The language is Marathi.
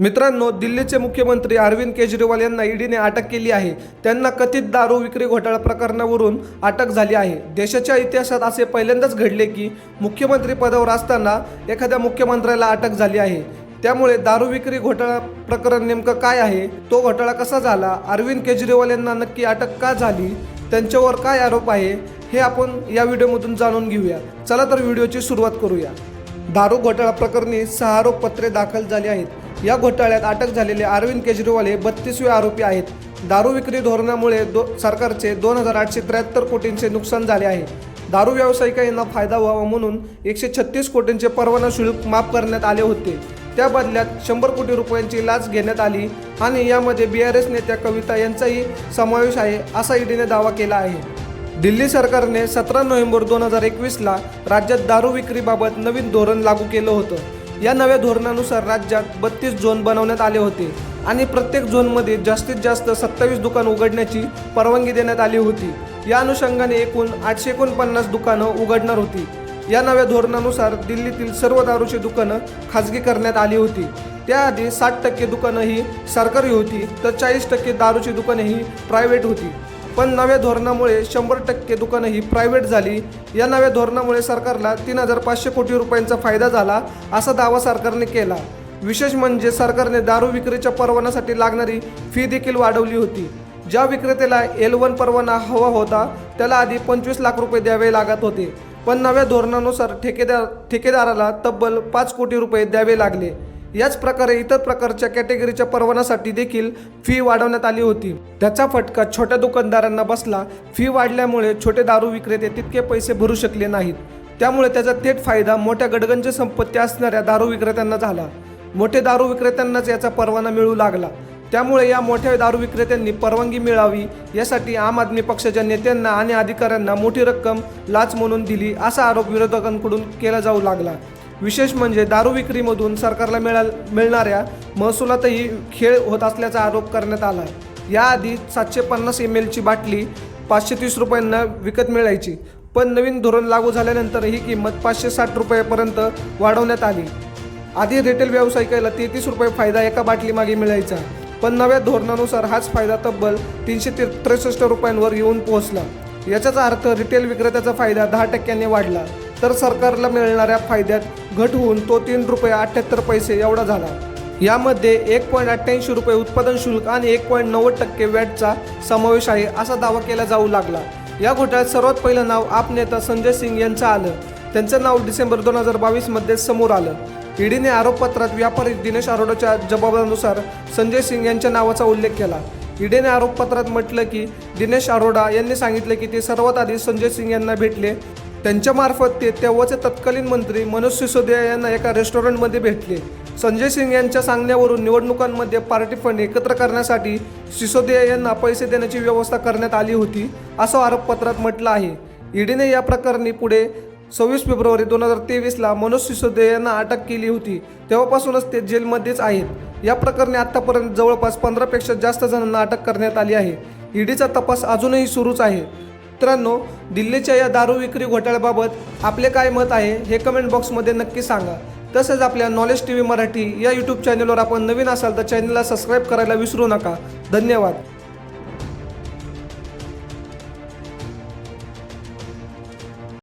मित्रांनो दिल्लीचे मुख्यमंत्री अरविंद केजरीवाल यांना ईडीने अटक केली आहे. त्यांना कथित दारू विक्री घोटाळा प्रकरणावरून अटक झाली आहे. देशाच्या इतिहासात असे पहिल्यांदाच घडले की मुख्यमंत्री पदावर असताना एखाद्या मुख्यमंत्र्याला अटक झाली आहे. त्यामुळे दारू विक्री घोटाळा प्रकरण नेमकं काय आहे? तो घोटाळा कसा झाला? अरविंद केजरीवाल यांना नक्की अटक का झाली? त्यांच्यावर काय आरोप आहे? हे आपण या व्हिडिओमधून जाणून घेऊया. चला तर व्हिडिओची सुरुवात करूया. दारू घोटाळा प्रकरणी सहा आरोपपत्रे दाखल झाली आहेत. या घोटाळ्यात अटक झालेले अरविंद केजरीवाल हे बत्तीसवे आरोपी आहेत. दारू विक्री धोरणामुळे दो सरकारचे दोन हजार आठशे त्र्याहत्तर कोटींचे नुकसान झाले आहे. दारू व्यावसायिकांना फायदा व्हावा म्हणून एकशे छत्तीस कोटींचे परवाना शुल्क माफ करण्यात आले होते. त्या बदल्यात शंभर कोटी रुपयांची लाच घेण्यात आली आणि यामध्ये बी आर एस नेत्या कविता यांचाही समावेश आहे असा ईडीने दावा केला आहे. दिल्ली सरकारने सतरा नोव्हेंबर दोन हजार एकवीसला राज्यात दारू विक्रीबाबत नवीन धोरण लागू केलं होतं. या नव्या धोरणानुसार राज्यात बत्तीस झोन बनवण्यात आले होते आणि प्रत्येक झोनमध्ये जास्तीत जास्त सत्तावीस दुकान उघडण्याची परवानगी देण्यात आली होती. या अनुषंगाने एकूण आठशे एकोणपन्नास दुकानं उघडणार होती. या नव्या धोरणानुसार दिल्लीतील सर्व दारूची दुकानं खाजगी करण्यात आली होती. त्याआधी साठ टक्के दुकानं ही सरकारी होती तर चाळीस टक्के दारूची दुकाने ही प्रायव्हेट होती. पण नव्या धोरणामुळे शंभर टक्के दुकानं ही प्रायव्हेट झाली. या नव्या धोरणामुळे सरकारला तीन हजार पाचशे कोटी रुपयांचा फायदा झाला असा दावा सरकारने केला. विशेष म्हणजे सरकारने दारू विक्रीच्या परवान्यासाठी लागणारी फी देखील वाढवली होती. ज्या विक्रेत्याला एल वन परवाना हवा होता त्याला आधी पंचवीस लाख रुपये द्यावे लागत होते. पण नव्या धोरणानुसार ठेकेदार ठेकेदाराला तब्बल पाच कोटी रुपये द्यावे लागले. याच प्रकारे इतर प्रकारच्या कॅटेगरीच्या परवान्यासाठी देखील फी वाढवण्यात आली होती. त्याचा फटका छोट्या दुकानदारांना बसला. फी वाढल्यामुळे छोटे दारू विक्रेते तितके पैसे भरू शकले नाहीत. त्यामुळे त्याचा थेट फायदा मोठ्या गडगंज संपत्ती असणाऱ्या दारू विक्रेत्यांना झाला. मोठे दारू विक्रेत्यांनाच याचा परवाना मिळू लागला. त्यामुळे या मोठ्या दारू विक्रेत्यांनी परवानगी मिळावी यासाठी आम आदमी पक्षाच्या नेत्यांना आणि अधिकाऱ्यांना मोठी रक्कम लाच म्हणून दिली असा आरोप विरोधकांकडून केला जाऊ लागला. विशेष म्हणजे दारू विक्रीमधून सरकारला मिळा मिळणाऱ्या महसुलातही खेळ होत असल्याचा आरोप करण्यात आला याआधी सातशे पन्नास एम एलची बाटली पाचशे तीस रुपयांना विकत मिळायची पण नवीन धोरण लागू झाल्यानंतर ही किंमत पाचशे साठ रुपयापर्यंत वाढवण्यात आली. आधी रिटेल व्यावसायिकाला तेहतीस रुपये फायदा एका बाटलीमागे मिळायचा पण नव्या धोरणानुसार हाच फायदा तब्बल तीनशे ते त्रेसष्ट रुपयांवर येऊन पोहोचला. याचाच अर्थ रिटेल विक्रेत्याचा फायदा दहा टक्क्यांनी वाढला. तर सरकारला मिळणाऱ्या फायद्यात घट होऊन तो तीन रुपये अठ्ठ्याहत्तर पैसे एवढा झाला. यामध्ये एक पॉईंट अठ्ठ्याऐंशी रुपये उत्पादन शुल्क आणि एक पॉईंट नव्वद टक्के वॅटचा समावेश आहे असा दावा केला जाऊ लागला. या घोटाळ्यात सर्वात पहिलं नाव आप नेता संजय सिंग यांचं आलं. त्यांचं नाव डिसेंबर दोन हजार बावीसमध्ये समोर आलं. ईडीने आरोपपत्रात व्यापारी दिनेश आरोडाच्या जबाबानुसार संजय सिंग यांच्या नावाचा उल्लेख केला. ईडीने आरोपपत्रात म्हटलं की दिनेश अरोडा यांनी सांगितलं की ते सर्वात आधी संजय सिंग यांना भेटले. त्यांच्यामार्फत ते तेव्हाचे तत्कालीन मंत्री मनोज सिसोदिया यांना एका रेस्टॉरंटमध्ये भेटले. संजय सिंग यांच्या सांगण्यावरून निवडणुकांमध्ये पार्टी फंड एकत्र करण्यासाठी सिसोदिया यांना पैसे देण्याची व्यवस्था करण्यात आली होती असं आरोपपत्रात म्हटलं आहे. ईडीने या प्रकरणी पुढे सव्वीस फेब्रुवारी दोन हजार तेवीसला मनोज सिसोदिया यांना अटक केली होती. तेव्हापासूनच ते जेलमध्येच आहेत. या प्रकरणी आत्तापर्यंत जवळपास पंधरापेक्षा जास्त जणांना अटक करण्यात आली आहे. ईडीचा तपास अजूनही सुरूच आहे. मित्रांनो दिल्लीच्या या दारू विक्री घोटाळ्याबाबत आपले काय मत आहे हे कमेंट बॉक्समध्ये नक्की सांगा. तसेच आपल्या नॉलेज टी व्ही मराठी या यूट्यूब चॅनलवर आपण नवीन असाल तर चॅनलला सबस्क्राईब करायला विसरू नका. धन्यवाद.